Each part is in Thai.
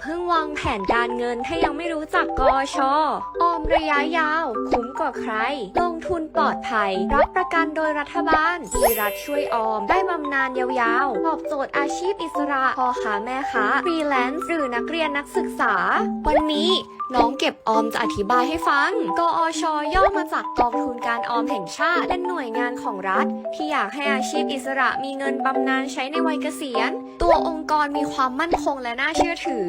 เพิ่งวางแผนการเงินถ้ายังไม่รู้จักกอชออมระยะยาว คุ้มกว่าใคร ลงทุนปลอดภัย รับประกันโดยรัฐบาลมีรัฐช่วยออม ได้บำนาญยาวๆตอบโจทย์อาชีพอิสระพ่อค้าแม่ค้าฟรีแลนซ์หรือนักเรียนนักศึกษา วันนี้น้องเก็บออมจะอธิบายให้ฟัง กอชอย่อมาจากกองทุนการออมแห่งชาติ เป็นหน่วยงานของรัฐ ที่อยากให้อาชีพอิสระมีเงินบำนาญใช้ในวัยเกษียณ ตัวองค์กรมีความมั่นคงและน่าเชื่อถือ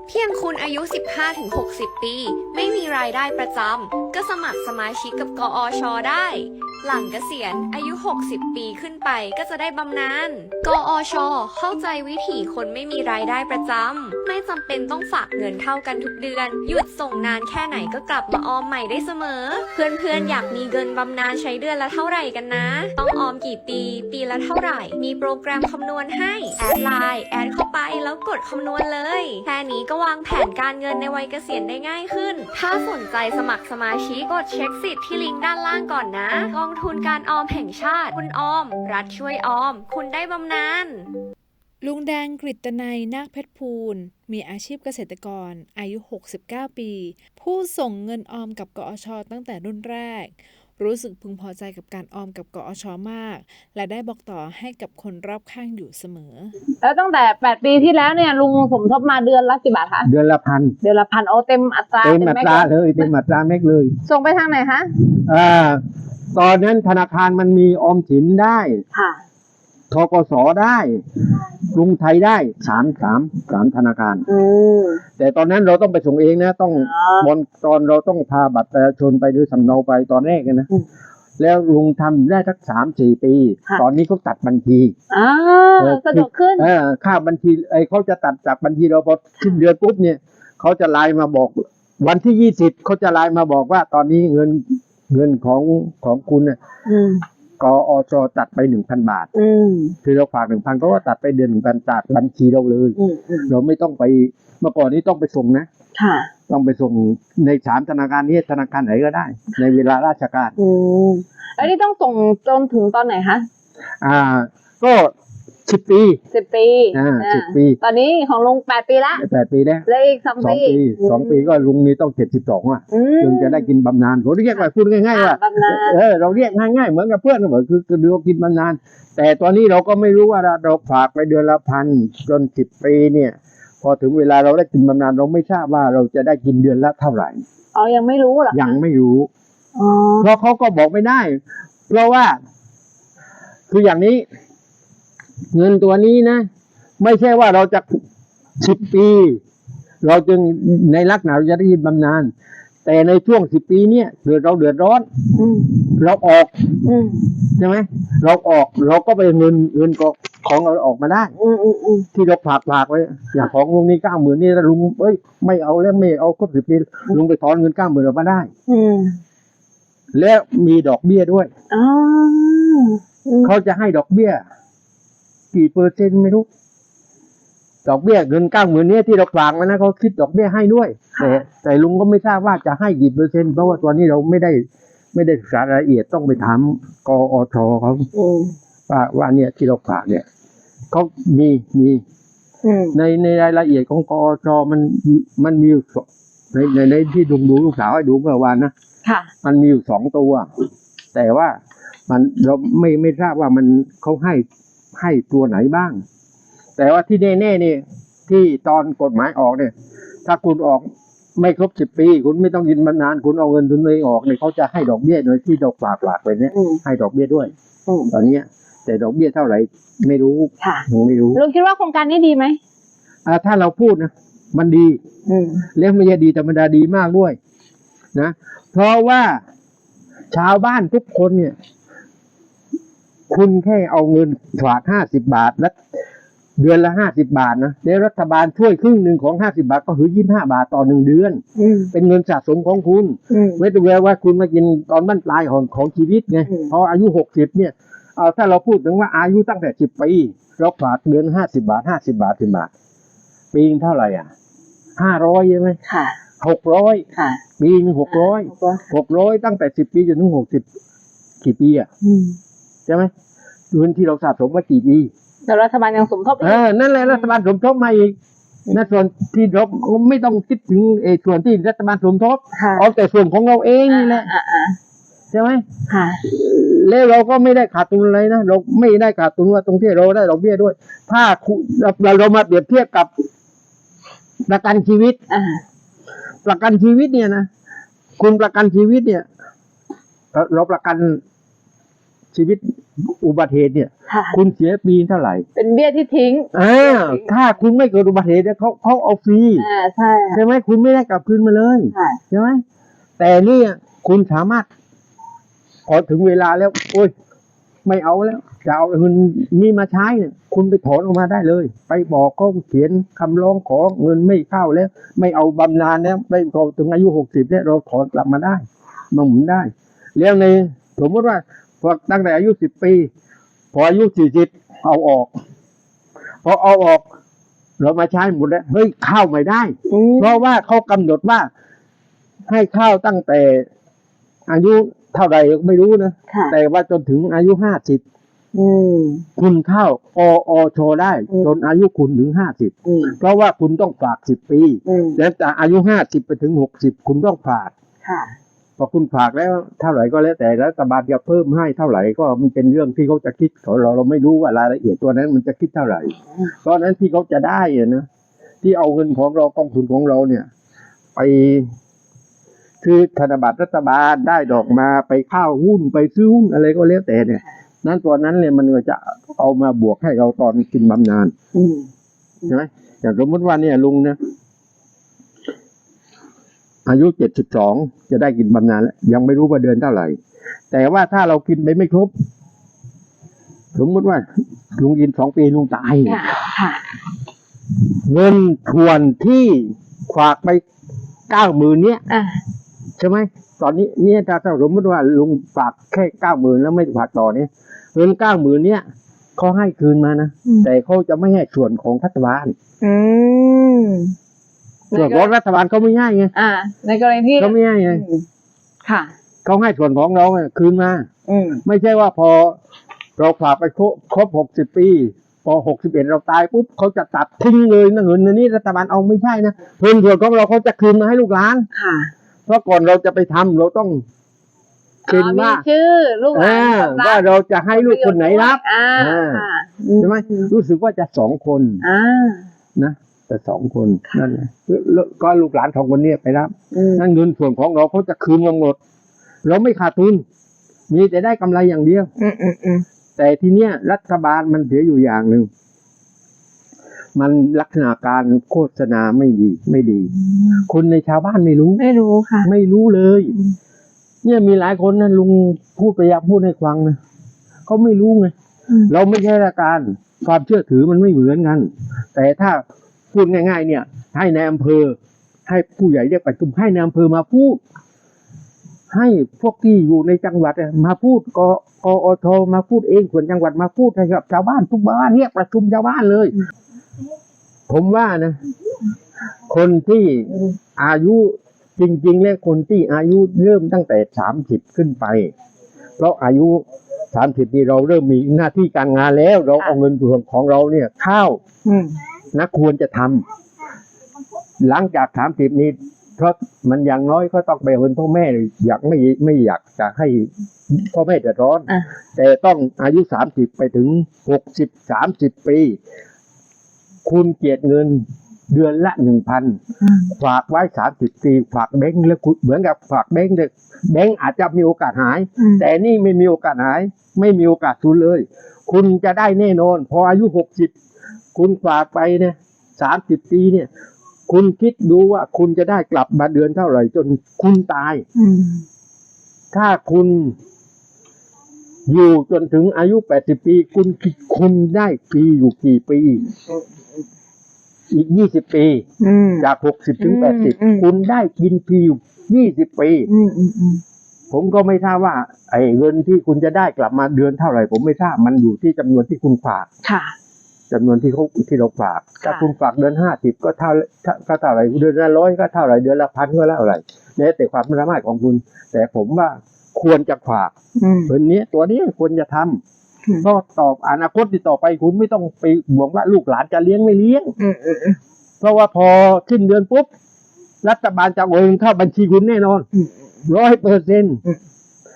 เพียงคุณอายุ 15-60 ปี ไม่มีรายได้ประจำ ก็สมัครสมาชิกกับกอชได้ หลังเกษียณอายุ 60 ปีขึ้นไปก็จะได้บำนาญ กอชเข้าใจวิถีคนไม่มีรายได้ประจำ ไม่จำเป็นต้องฝากเงินเท่ากันทุกเดือน หยุดส่งนานแค่ไหนก็กลับมาออมใหม่ได้เสมอ เพื่อนๆ อยากมีเงินบำนาญใช้เดือนละเท่าไหร่กันนะ ต้องออมกี่ปี ปีละเท่าไหร่ มีโปรแกรมคำนวณให้ แอดไลน์แอดเข้าไปแล้วกดคำนวณเลย แค่นี้ก็วางแผนการเงินในวัยเกษียณได้ง่ายขึ้น ถ้าสนใจสมัครสมาชิกกดเช็คสิทธิ์ที่ลิงก์ด้านล่างก่อนนะ กองทุนการออมแห่งชาติ คุณออม รัฐช่วยออม คุณได้บำนาญลุงแดงกฤตนัยนาคเพชรพูลมีอาชีพเกษตรกร อายุ 69 ปี ผู้ส่งเงินออมกับกอชตั้งแต่รุ่นแรก รู้สึกพึงพอใจกับการออมกับกอชมาก และได้บอกต่อให้กับคนรอบข้างอยู่เสมอ แล้วตั้งแต่แปดปีที่แล้วเนี่ยลุงสมทบมาเดือนละกี่บาทคะเดือนละพันเดือนละพันโอเต็มอัตราเต็มอัแกตราเลยเต็มอัตราแม็กเลย ส่งไปทางไหนคะอ่าตอนนั้นธนาคารมันมีออมสินได้ค่ะ ทกสได้กรุงไทยได้สามสามสามธนาคาร อืม แต่ตอนนั้นเราต้องไปส่งเองนะ ต้องอ๋อบนตอนเราต้องพาบัตรประชาชนไปหรือสำเนาไปตอนแรกอะนะอืมแล้วลุงทำได้สักสามสี่ปี ค่ะ ตอนนี้เขาตัดบัญชีอ่าเออสะดวกขึ้น เออค่าบัญชีไอ้เขาจะตัดจากบัญชีเราพอสิ้นเดือนปุ๊บเนี่ยเขาจะไลน์มาบอก วันที่ยี่สิบเขาจะไลน์มาบอกว่าตอนนี้เงินเงินของของคุณน่ะ อืม กอชตัดไปหนึ่งพันบาทอืมคือเราฝากหนึ่งพันเขาก็ตัดไปเดือนหนึ่งพันจากบัญชีเราเลยอืมอืมเราไม่ต้องไปเมื่อก่อนนี้ต้องไปส่งนะค่ะต้องไปส่งในสามธนาคารนี้ธนาคารไหนก็ได้ ในเวลาราชการอืมแล้วนี่ต้องส่งจนถึงตอนไหนคะอ่า ก็ สิบปีสิบปีอ่าอ่าสิบปี ตอนนี้ของลุงแปดปีละแปดปีแล้วเหลยอีกสองสองปีปีสองปีก็ลุงนี่ต้องเจ็ดสิบสองอะอืมจึงจะได้กินบำนาญเขาเรียกว่าพูดง่ายๆว่าบำนาญเออเราเรียกง่ายๆเหมือนกับเพื่อนเหมือนคือคือเรากินบำนาญแต่ตอนนี้เราก็ไม่รู้ว่าเราเราฝากไปเดือนละพันจนสิบปีเนี่ย พอถึงเวลาเราได้กินบำนาญเราไม่ทราบว่าเราจะได้กินเดือนละเท่าไหร่อ๋อยังไม่รู้เหรอยังไม่รู้อ๋อเพราะเขาก็บอกไม่ได้ เพราะว่า คืออย่างนี้ เงินตัวนี้นะ ไม่ใช่ว่าเราจะสิบปี เราจึงในลักษณะเราจะได้ยินบำนาญแต่ในช่วงสิบปีเนี่ยเกิดเราเดือดร้อนอืมเราออกอืมใช่ไหมเราออกเราก็ไปเงินเงินก็ของเราออกมาได้อืมอืมอืมที่เราฝากฝากไว้อย่างของลุงนี่เก้าหมื่นนี่ถ้าลุงเอ้ยไม่เอาแล้วไม่เอาครบสิบปีลุงไปถอนเงินเก้าหมื่นออกมาได้อืมและมีดอกเบี้ยด้วยอ๋ออืมเขาจะให้ดอกเบี้ย กี่เปอร์เซ็นต์ไม่รู้ ดอกเบี้ยเงินเก้าหมื่นเนี่ยที่เราฝากมานะเขาคิดดอกเบี้ยให้ด้วยแต่แต่ลุงก็ไม่ทราบว่าจะให้กี่เปอร์เซ็นต์เพราะว่าตอนนี้เราไม่ได้ ไม่ได้ศึกษารายละเอียดต้องไปถามกอชเขาอืมว่าว่าเนี่ยที่เราฝากเนี่ยเขามีมีอืมในในรายละเอียดของกอชมันมันมีอยู่สองในในในที่ลุงดูลูกสาวให้ดูเมื่อวานนะค่ะมันมีอยู่สองตัว แต่ว่ามันเราไม่ไม่ทราบว่ามันเขาให้ ให้ตัวไหนบ้าง แต่ว่าที่แน่ๆเนี่ยที่ตอนกฎหมายออกเนี่ย ถ้าคุณออกไม่ครบสิบปี คุณไม่ต้องยินมานาน คุณเอาเงินทุนเองออกเนี่ยเขาจะให้ดอกเบี้ยโดยที่ดอกฝากฝากไปเนี่ยอืมให้ดอกเบี้ยด้วยอืมตอนเนี้ยแต่ดอกเบี้ยเท่าไหร่ไม่รู้ค่ะผมไม่รู้ลุงคิดว่าโครงการนี้ดีไหมอ่าถ้าเราพูดนะมันดีอืมแล้วไม่ใช่ดีธรรมดาดีมากด้วย นะ เพราะว่าชาวบ้านทุกคนเนี่ย คุณแค่เอาเงินฝากห้าสิบบาทแล้วเดือนละห้าสิบาทนะแล้วรัฐบาลช่วยครึ่งหนึ่งของห้าสิบาท ก็คือยี่ห้าบาทต่อหนึ่งเดือนอืมเป็นเงินสะสมของคุณอืมไม่ต้องแวว่าคุณมากินตอนบ้านปลายของของชีวิตไงอืมพออายุหกสิบเนี่ยเอาถ้าเราพูดถึงว่าอายุตั้งแต่สิบปีเราฝากเดือนห้าสิบาทห้าสิบาทสิบาท ปีนึงเท่าไหร่อะห้าร้อยใช่ไหมค่ะหกร้อยค่ะปีหนึ่งหกร้อยหกร้อยตั้งแต่สิบปีจนถึงหกสิบกี่ปีอะอืม ใช่ไหมเงินที่เราสะสมมากี่ปีแต่รัฐบาลยังสมทบอีเอกอนั่นแหละรัฐบาลสมทบมาอีกนะส่วนที่เราไม่ต้องคิดถึงไอ้ส่วนที่รัฐบาลสมทบค่ะเอาแต่ส่วนของเราเองนี่แหละอ่าอ่าใช่ไหมค่ะ แล้วเราก็ไม่ได้ขาดทุนอะไรนะเราไม่ได้ขาดทุนว่าตรงที่เราได้ดอกเบี้ยด้วย ถ้าคุณเราเรามาเปรียบเทียบกับประกันชีวิต อ่า ประกันชีวิตเนี่ยนะคุณประกันชีวิตเนี่ย เราเราประกัน ชีวิตอุบัติเหตุเนี่ยค่ะคุณเสียปีเท่าไหร่ เป็นเบี้ยที่ทิ้งอ่าถ้าคุณไม่เกิดอุบัติเหตุเนี่ยเขาเขาเอาฟรีอ่าใช่ค่ะใช่ไหมคุณไม่ได้กลับคืนมาเลยค่ะใช่ไหมแต่เนี่ยคุณสามารถพอถึงเวลาแล้ว โอ้ยไม่เอาแล้ว จะเอาเงินนี่มาใช้เนี่ย คุณไปถอนออกมาได้เลย ไปบอกเขาเขียนคำร้องขอเงินไม่เข้าแล้ว ไม่เอาบำนาญแล้วไม่พอถึงอายุหกสิบเนี่ยเราถอนกลับมาได้มาหมุนได้ แล้วในสมมติว่า พอตั้งแต่อายุสิบปี พออายุสี่สิบเอาออก พอเอาออก เรามาใช้หมดแล้วเฮ้ยเข้าไม่ได้อืมเพราะว่าเขากำหนดว่า ให้เข้าตั้งแต่ อายุเท่าไหร่ไม่รู้นะค่ะแต่ว่าจนถึงอายุห้าสิบอืมคุณเข้าออชได้อืมจนอายุคุณถึงห้าสิบอืมเพราะว่าคุณต้องฝากสิบปีอืมแล้วแต่อายุห้าสิบไปถึงหกสิบคุณต้องฝากค่ะพ อคุณฝากแล้วเท่าไหร่ก็แล้วแต่รัฐบาลจะเพิ่มให้เท่าไหร่ก็มันเป็นเรื่องที่เขาจะคิดเขาเราเราไม่รู้ว่ารายละเอียดตัวนั้นมันจะคิดเท่าไหร่อืมเพราะฉะนั้นที่เขาจะได้อะนะที่เอาเงินของเรากองทุนของเราเนี่ย ไปคือธนบัตรรัฐบาลได้ดอกมาไปเข้าหุ้นไปซื้อหุ้นอะไรก็แล้วแต่เนี่ย นั้นตัวนั้นเนี่ยมันก็จะเอามาบวกให้เราตอนกินบำนาญอืมใช่ไหมอย่างสมมติว่าเนี่ยลุงเนี่ย อายุเจ็ดสิบสองจะได้กินบำนาญแล้วยังไม่รู้ว่าเดือนเท่าไหร่ แต่ว่าถ้าเรากินไปไม่ครบ สมมติว่าลุงกินสองปีลุงตายค่ะค่ะเงินทวนที่ฝากไปเก้าหมื่นเนี้ยอ่าใช่ไหมตอนนี้เนี่ยถ้าถ้าสมมติว่าลุงฝากแค่เก้าหมื่นแล้วไม่ฝากต่อเนี่ยเงินเก้าหมื่นเนี้ยเขาให้คืนมานะอืมแต่เขาจะไม่ให้ส่วนของรัฐบาลอืม ส่วนของรัฐบาลเขาไม่ให้ไงอ่า ในกรณีที่เขาไม่ให้ไงอืมค่ะเขาให้ส่วนของเราเนี่ยคืนมาอืมไม่ใช่ว่าพอเราฝากไปครบครบหกสิบปี พอหกสิบเอ็ดเราตายปุ๊บเขาจะตัดทิ้งเลยนะเงินอันนี้รัฐบาลเอาไม่ใช่นะเพิ่มส่วนของเราเขาจะคืนมาให้ลูกหลานค่ะ เพราะก่อนเราจะไปทำเราต้องเป็นอ๋อว่ามีชื่อลูกหลาอ่านรับว่าเราจะให้ลูกคนไหนรับอ่าอ่าค่ะใช่ไหมรู้สึกว่าจะสองคนอ่านะ แต่สองคนนั่นแหละแล้วก็ลูกหลานสองคนเนี้ไปรับอืมนั่นเงินส่วนของเราเขาจะคืนมาหมด เราไม่ขาดทุน มีแต่ได้กำไรอย่างเดียวอืมอืมอืมแต่ทีเนี้ยรัฐบาลมันเสียอยู่อย่างหนึ่งมันลักษณะการโฆษณาไม่ดี ไม่ดี คนในชาวบ้านไม่รู้ ไม่รู้ค่ะ ไม่รู้เลยอืมเนี่ยมีหลายคนนะลุงพูดไปอยากพูดให้ฟังนะเขาไม่รู้ไงอืมเราไม่ใช่ราชการความเชื่อถือมันไม่เหมือนกัน แต่ถ้า พูดง่ายๆ เนี่ย ให้ในายอำเภอ ให้ผู้ใหญ่เรียกประชุมให้ในายอำเภอมาพูด ให้พวกที่อยู่ในจังหวัดมาพูดกกอทมาพูดเองส่วนจังหวัดมาพูดให้กับชาวบ้านทุกบ้านเรียกประชุมชาวบ้านเลย ผมว่านะ คนที่อายุจริงๆ และคนที่อายุเริ่มตั้งแต่สามสิบขึ้นไป เพราะอายุสามสิบนี่เราเริ่มมีหน้าที่การงานแล้ว เราเอาเงินส่วนของเราเนี่ย เข้าอืม นะควรจะทำหลังจากสามสิบนี้ เพราะมันอย่างน้อยก็ต้องไปเงินพ่อแม่อยากไม่ไม่อยากจะให้พ่อแม่เดือดร้อนอะแต่ต้องอายุสามสิบไปถึงหกสิบสามสิบปี คุณเกียรติเงินเดือนละหนึ่งพันอืมฝากไว้สามสิบปีฝากแบงค์แล้วคุณเหมือนกับฝากแบงค์เลยแบงค์อาจจะมีโอกาสหายอืมแต่นี่ไม่มีโอกาสหาย ไม่มีโอกาสทุนเลย คุณจะได้แน่นอน พออายุหกสิบ คุณฝากไปเนี่ยสามสิบปีเนี่ย คุณคิดดูว่าคุณจะได้กลับมาเดือนเท่าไหร่ จนคุณตายอืมถ้าคุณอยู่จนถึงอายุแปดสิบปี คุณคิดคุณได้ฟรีอยู่กี่ปี อีกยี่สิบปีอืมจากหกสิบถึงอืแปดสิบมอืมคุณได้กินฟรีอยู่ยี่สิบปีอืมอืมอืมผมก็ไม่ทราบว่า ไอ้เงินที่คุณจะได้กลับมาเดือนเท่าไหร่ ผมไม่ทราบมันอยู่ที่จำนวนที่คุณฝากค่ะ จำนวนที่เขาที่เราฝากถ้าค่ะคุณฝากเดือนห้าสิบก็เท่าก็เท่าไหร่เดือนละร้อยก็เท่าไหร่เดือนละพันก็เท่าไหร่แล้วแต่ความสามารถของคุณ แต่ผมว่าควรจะฝากอืมเงินนี้ตัวนี้ควรจะทำอืมเพราะตอบอนาคตที่ต่อไปคุณไม่ต้องไปห่วงว่าลูกหลานจะเลี้ยงไม่เลี้ยงอืมอืมอืมเพราะว่าพอขึ้นเดือนปุ๊บรัฐบาลจะโอนเข้าบัญชีคุณแน่นอนร้อยเปอร์เซ็นต์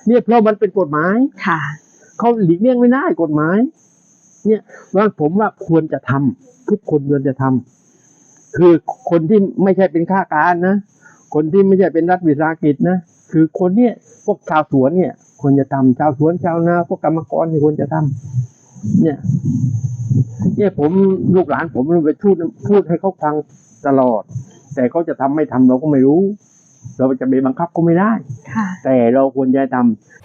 เนี่ยเพราะมันเป็นกฎหมายค่ะเขาหลีกเลี่ยงไม่ได้กฎหมาย เนี่ยว่าผมว่าควรจะทำทุกคนควรจะทำคือคนที่ไม่ใช่เป็นข้าการนะ คนที่ไม่ใช่เป็นรัฐวิสาหกิจนะ คือคนเนี่ยพวกชาวสวนเนี่ยควรจะทำชาวสวนชาวนาพวกกรรมกรเนี่ยควรจะทำเนี่ย เนี่ยผมลูกหลานผมไปพูดพูดให้เขาฟังตลอด แต่เขาจะทำไม่ทำเราก็ไม่รู้ เราจะไปบังคับก็ไม่ได้ค่ะแต่เราควรจะทำอะ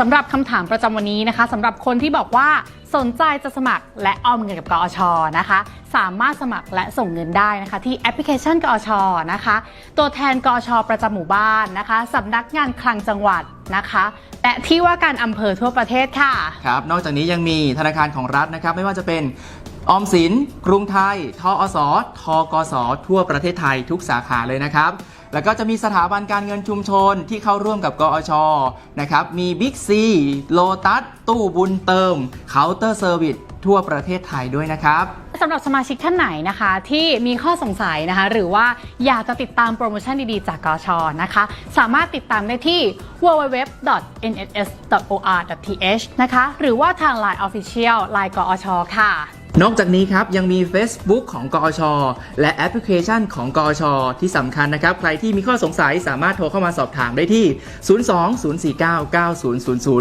สำหรับคำถามประจำวันนี้นะคะสำหรับคนที่บอกว่าสนใจจะสมัครและออมเงินกับกอชนะคะ สามารถสมัครและส่งเงินได้นะคะ ที่แอปพลิเคชันกอชนะคะ ตัวแทนกอชประจำหมู่บ้านนะคะสำนักงานคลังจังหวัดนะคะ และที่ว่าการอำเภอทั่วประเทศค่ะ ครับ นอกจากนี้ยังมีธนาคารของรัฐนะครับ ไม่ว่าจะเป็นออมสิน กรุงไทย ทออสทกสทั่วประเทศไทยทุกสาขาเลยนะครับ แล้วก็จะมีสถาบันการเงินชุมชนที่เข้าร่วมกับกอชนะครับ มีบิ๊กซีโลตัสตู้บุญเติมเคาน์เตอร์เซอร์วิสทั่วประเทศไทยด้วยนะครับสำหรับสมาชิกท่านไหนนะคะ ที่มีข้อสงสัยนะคะ หรือว่าอยากจะติดตามโปรโมชั่นดีๆ จากกชนะคะ สามารถติดตามได้ที่ www.nss.or.th นะคะ หรือว่าทาง Line Official Line กอชค่ะ นอกจากนี้ครับยังมี Facebook ของกอชและแอปพลิเคชันของกอชที่สำคัญนะครับ ใครที่มีข้อสงสัยสามารถโทรเข้ามาสอบถามได้ที่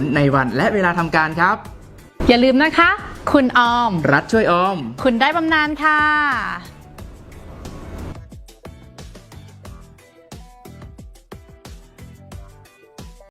02-049-9000 ในวันและเวลาทำการครับ อย่าลืมนะคะ คุณออม รัฐช่วยออม คุณได้บำนาญค่ะ